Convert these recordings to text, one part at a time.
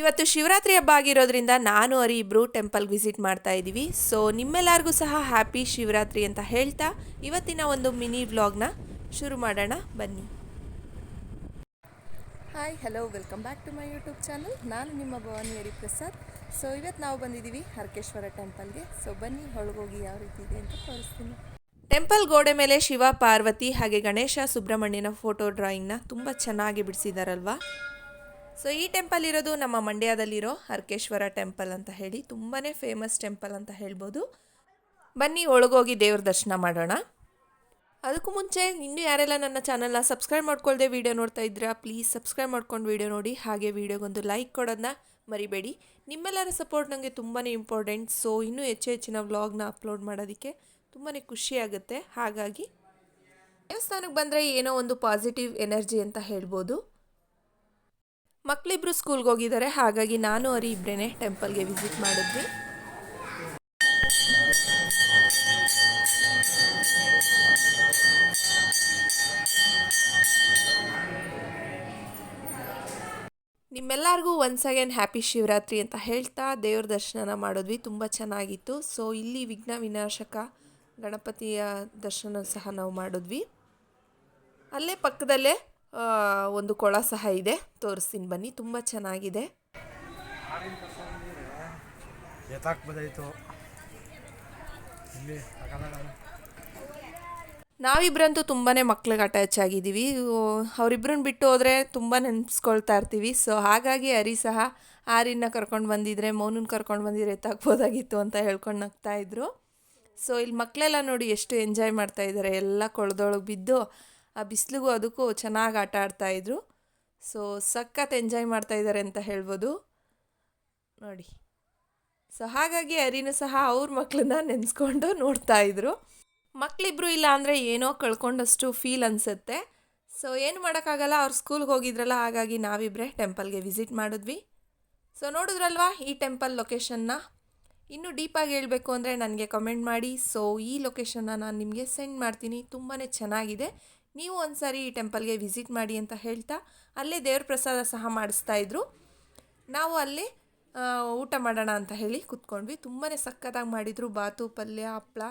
ಇವತ್ತು ಶಿವರಾತ್ರಿ ಹಬ್ಬ ಆಗಿರೋದ್ರಿಂದ ನಾನು ಅರಿ ಇಬ್ಬರು ಟೆಂಪಲ್ಗೆ ವಿಸಿಟ್ ಮಾಡ್ತಾ ಇದ್ದೀವಿ. ಸೊ ನಿಮ್ಮೆಲ್ಲರಿಗೂ ಸಹ ಹ್ಯಾಪಿ ಶಿವರಾತ್ರಿ ಅಂತ ಹೇಳ್ತಾ ಇವತ್ತಿನ ಒಂದು ಮಿನಿ ವ್ಲಾಗ್ನ ಶುರು ಮಾಡೋಣ. ಬನ್ನಿ. Hi hello welcome back to my YouTube channel ನಾನು ನಿಮ್ಮ ಭವಾನಿ ಹರಿ ಪ್ರಸಾದ್. ಸೊ ಇವತ್ತು ನಾವು ಬಂದಿದ್ದೀವಿ ಹರಕೇಶ್ವರ ಟೆಂಪಲ್ಗೆ ಸೊ ಬನ್ನಿ ಒಳಗೋಗಿ ಯಾವ ರೀತಿ ಇದೆ ಅಂತ ತೋರಿಸ್ತೀನಿ. ಟೆಂಪಲ್ ಗೋಡೆ ಮೇಲೆ ಶಿವ ಪಾರ್ವತಿ ಹಾಗೆ ಗಣೇಶ ಸುಬ್ರಹ್ಮಣ್ಯನ ಫೋಟೋ ಡ್ರಾಯಿಂಗ್ನ ತುಂಬ ಚೆನ್ನಾಗಿ ಬಿಡಿಸಿದಾರಲ್ವಾ? ಸೊ ಈ ಟೆಂಪಲ್ ಇರೋದು ನಮ್ಮ ಮಂಡ್ಯದಲ್ಲಿರೋ ಹರ್ಕೇಶ್ವರ ಟೆಂಪಲ್ ಅಂತ ಹೇಳಿ ತುಂಬಾ ಫೇಮಸ್ ಟೆಂಪಲ್ ಅಂತ ಹೇಳ್ಬೋದು. ಬನ್ನಿ, ಒಳಗೋಗಿ ದೇವ್ರ ದರ್ಶನ ಮಾಡೋಣ. ಅದಕ್ಕೂ ಮುಂಚೆ ಇನ್ನೂ ಯಾರೆಲ್ಲ ನನ್ನ ಚಾನಲ್ನ ಸಬ್ಸ್ಕ್ರೈಬ್ ಮಾಡ್ಕೊಳ್ದೆ ವೀಡಿಯೋ ನೋಡ್ತಾ ಇದ್ದೀರಾ ಪ್ಲೀಸ್ ಸಬ್ಸ್ಕ್ರೈಬ್ ಮಾಡ್ಕೊಂಡು ವೀಡಿಯೋ ನೋಡಿ. ಹಾಗೆ ವೀಡಿಯೋಗೊಂದು ಲೈಕ್ ಕೊಡೋದನ್ನ ಮರಿಬೇಡಿ. ನಿಮ್ಮೆಲ್ಲರ ಸಪೋರ್ಟ್ ನನಗೆ ತುಂಬಾ ಇಂಪಾರ್ಟೆಂಟ್ ಸೊ ಇನ್ನೂ ಹೆಚ್ಚು ಹೆಚ್ಚಿನ ವ್ಲಾಗ್ನ ಅಪ್ಲೋಡ್ ಮಾಡೋದಕ್ಕೆ ತುಂಬಾ ಖುಷಿಯಾಗುತ್ತೆ ಹಾಗಾಗಿ ದೇವಸ್ಥಾನಕ್ಕೆ ಬಂದರೆ ಏನೋ ಒಂದು ಪಾಸಿಟಿವ್ ಎನರ್ಜಿ ಅಂತ ಹೇಳ್ಬೋದು. ಮಕ್ಕಳಿಬ್ರು ಸ್ಕೂಲ್ಗೆ ಹೋಗಿದ್ದಾರೆ, ಹಾಗಾಗಿ ನಾನು ಅರಿ ಇಬ್ಬರೇ ಟೆಂಪಲ್ಗೆ ವಿಸಿಟ್ ಮಾಡಿದ್ವಿ. ನಿಮ್ಮೆಲ್ಲರಿಗೂ ಒನ್ಸ್ ಅಗೇನ್ ಹ್ಯಾಪಿ ಶಿವರಾತ್ರಿ ಅಂತ ಹೇಳ್ತಾ ದೇವ್ರ ದರ್ಶನ ಮಾಡಿದ್ವಿ, ತುಂಬ ಚೆನ್ನಾಗಿತ್ತು. ಸೊ ಇಲ್ಲಿ ವಿಘ್ನ ವಿನಾಶಕ ಗಣಪತಿಯ ದರ್ಶನ ಸಹ ನಾವು ಮಾಡಿದ್ವಿ. ಅಲ್ಲೇ ಪಕ್ಕದಲ್ಲೇ ಒಂದು ಕೊಳ ಸಹ ಇದೆ. ತೋರಿಸ್ತೀನಿ ಬನ್ನಿ ತುಂಬ ಚೆನ್ನಾಗಿದೆ. ನಾವಿಬ್ಬರಂತೂ ತುಂಬಾ ಮಕ್ಳಿಗೆ ಅಟ್ಯಾಚ್ ಆಗಿದ್ದೀವಿ ಅವರಿಬ್ಬರನ್ನ ಬಿಟ್ಟು ಹೋದರೆ ತುಂಬ ನೆನೆಸ್ಕೊಳ್ತಾ ಇರ್ತೀವಿ. ಸೊ ಹಾಗಾಗಿ ಹರಿ ಸಹ ಆರಿನ ಕರ್ಕೊಂಡು ಬಂದಿದ್ರೆ ಮೌನನ್ನ ಕರ್ಕೊಂಡು ಬಂದಿದ್ರೆ ಎತ್ತಾಕ್ಬೋದಾಗಿತ್ತು ಅಂತ ಹೇಳ್ಕೊಂಡು ನಗ್ತಾ ಇದ್ರು. ಸೊ ಇಲ್ಲಿ ಮಕ್ಕಳೆಲ್ಲ ನೋಡಿ ಎಷ್ಟು ಎಂಜಾಯ್ ಮಾಡ್ತಾ ಇದ್ದಾರೆ ಎಲ್ಲ ಕೊಳದೊಳಗೆ ಬಿದ್ದು ಆ ಬಿಸಿಲಿಗೂ ಅದಕ್ಕೂ ಚೆನ್ನಾಗಿ ಆಟ ಆಡ್ತಾಯಿದ್ರು ಸೊ ಸಖತ್ ಎಂಜಾಯ್ ಮಾಡ್ತಾ ಇದ್ದಾರೆ ಅಂತ ಹೇಳ್ಬೋದು. ನೋಡಿ. ಸೊ ಹಾಗಾಗಿ ಅರಿನೂ ಸಹ ಅವ್ರ ಮಕ್ಕಳನ್ನ ನೆನೆಸ್ಕೊಂಡು ನೋಡ್ತಾ ಇದ್ರು. ಮಕ್ಕಳಿಬ್ರು ಇಲ್ಲ ಅಂದರೆ ಏನೋ ಕಳ್ಕೊಂಡಷ್ಟು ಫೀಲ್ ಅನಿಸುತ್ತೆ. ಸೊ ಏನು ಮಾಡೋಕ್ಕಾಗಲ್ಲ, ಅವ್ರು ಸ್ಕೂಲ್ಗೆ ಹೋಗಿದ್ರಲ್ಲ, ಹಾಗಾಗಿ ನಾವಿಬ್ಬರೇ ಟೆಂಪಲ್ಗೆ ವಿಸಿಟ್ ಮಾಡಿದ್ವಿ. ಸೊ ನೋಡಿದ್ರಲ್ವಾ ಈ ಟೆಂಪಲ್ ಲೊಕೇಶನ್ನ ಇನ್ನೂ ಡೀಪಾಗಿ ಹೇಳಬೇಕು ಅಂದರೆ ನನಗೆ ಕಮೆಂಟ್ ಮಾಡಿ. ಸೊ ಈ ಲೊಕೇಶನ್ನ ನಾನು ನಿಮಗೆ ಸೆಂಡ್ ಮಾಡ್ತೀನಿ. ತುಂಬಾ ಚೆನ್ನಾಗಿದೆ. ನೀವು ಒಂದ್ಸಾರಿ ಈ ಟೆಂಪಲ್ಗೆ ವಿಸಿಟ್ ಮಾಡಿ ಅಂತ ಹೇಳ್ತಾ ಅಲ್ಲೇ ದೇವ್ರ ಪ್ರಸಾದ ಸಹ ಮಾಡಿಸ್ತಾ ಇದ್ರು. ನಾವು ಅಲ್ಲಿ ಊಟ ಮಾಡೋಣ ಅಂತ ಹೇಳಿ ಕುತ್ಕೊಂಡ್ವಿ. ತುಂಬಾ ಸಕ್ಕತ್ತಾಗಿ ಮಾಡಿದರು. ಬಾತು, ಪಲ್ಯ ಹಪ್ಪಳ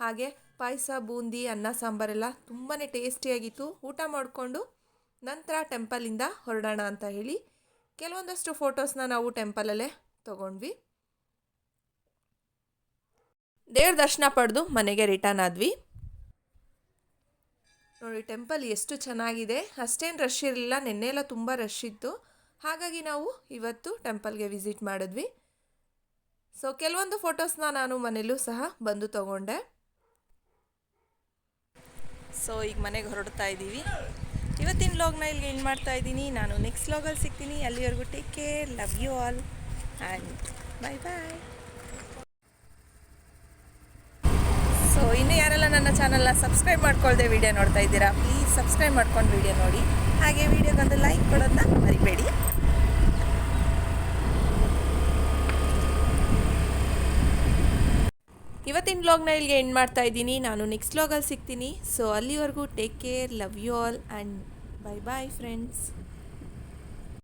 ಹಾಗೆ ಪಾಯಸ, ಬೂಂದಿ, ಅನ್ನ ಸಾಂಬಾರೆಲ್ಲ ತುಂಬಾ ಟೇಸ್ಟಿಯಾಗಿತ್ತು. ಊಟ ಮಾಡಿಕೊಂಡು ನಂತರ ಟೆಂಪಲಿಂದ ಹೊರಡೋಣ ಅಂತ ಹೇಳಿ ಕೆಲವೊಂದಷ್ಟು ಫೋಟೋಸ್ನ ನಾವು ಟೆಂಪಲಲ್ಲೇ ತೊಗೊಂಡ್ವಿ. ದೇವ್ರ ದರ್ಶನ ಪಡೆದು ಮನೆಗೆ ರಿಟರ್ನ್ ಆದ್ವಿ. ನೋಡಿ, ಟೆಂಪಲ್ ಎಷ್ಟು ಚೆನ್ನಾಗಿದೆ. ಅಷ್ಟೇನು ರಶ್ ಇರಲಿಲ್ಲ, ನಿನ್ನೆ ಎಲ್ಲ ತುಂಬ ರಶ್ ಇತ್ತು. ಹಾಗಾಗಿ ನಾವು ಇವತ್ತು ಟೆಂಪಲ್ಗೆ ವಿಸಿಟ್ ಮಾಡಿದ್ವಿ. ಸೊ ಕೆಲವೊಂದು ಫೋಟೋಸ್ನ ನಾನು ಮನೇಲೂ ಸಹ ಬಂದು ತಗೊಂಡೆ. ಸೊ ಈಗ ಮನೆಗೆ ಹೊರಡ್ತಾ ಇದ್ದೀವಿ. ಇವತ್ತಿನ ಲಾಗ್ನ ಇಲ್ಲಿಗೆ ಏನು ಮಾಡ್ತಾ ಇದ್ದೀನಿ. ನಾನು ನೆಕ್ಸ್ಟ್ ಲಾಗಲ್ಲಿ ಸಿಗ್ತೀನಿ. ಅಲ್ಲಿವರೆಗೂ take care love you all and bye bye so ಇನ್ನು ಯಾರೆಲ್ಲ ನನ್ನ ಚಾನಲ್ನ ಸಬ್ಸ್ಕ್ರೈಬ್ ಮಾಡ್ಕೊಳ್ದೆ ವಿಡಿಯೋ ನೋಡ್ತಾ ಇದ್ದೀರಾ ಪ್ಲೀಸ್ ಸಬ್ಸ್ಕ್ರೈಬ್ ಮಾಡ್ಕೊಂಡು ವಿಡಿಯೋ ನೋಡಿ. ಹಾಗೆ ವಿಡಿಯೋಗೊಂದು ಲೈಕ್ ಕೊಡೋದನ್ನ ಮರಿಬೇಡಿ. ಇವತ್ತಿನ ವ್ಲಾಗ್ನ ಇಲ್ಲಿಗೆ ಎಂಡ್ ಮಾಡ್ತಾ ಇದ್ದೀನಿ. ನಾನು ನೆಕ್ಸ್ಟ್ ವ್ಲಾಗಲ್ಲಿ ಸಿಗ್ತೀನಿ. ಸೊ ಅಲ್ಲಿವರೆಗೂ take care love you all and bye bye friends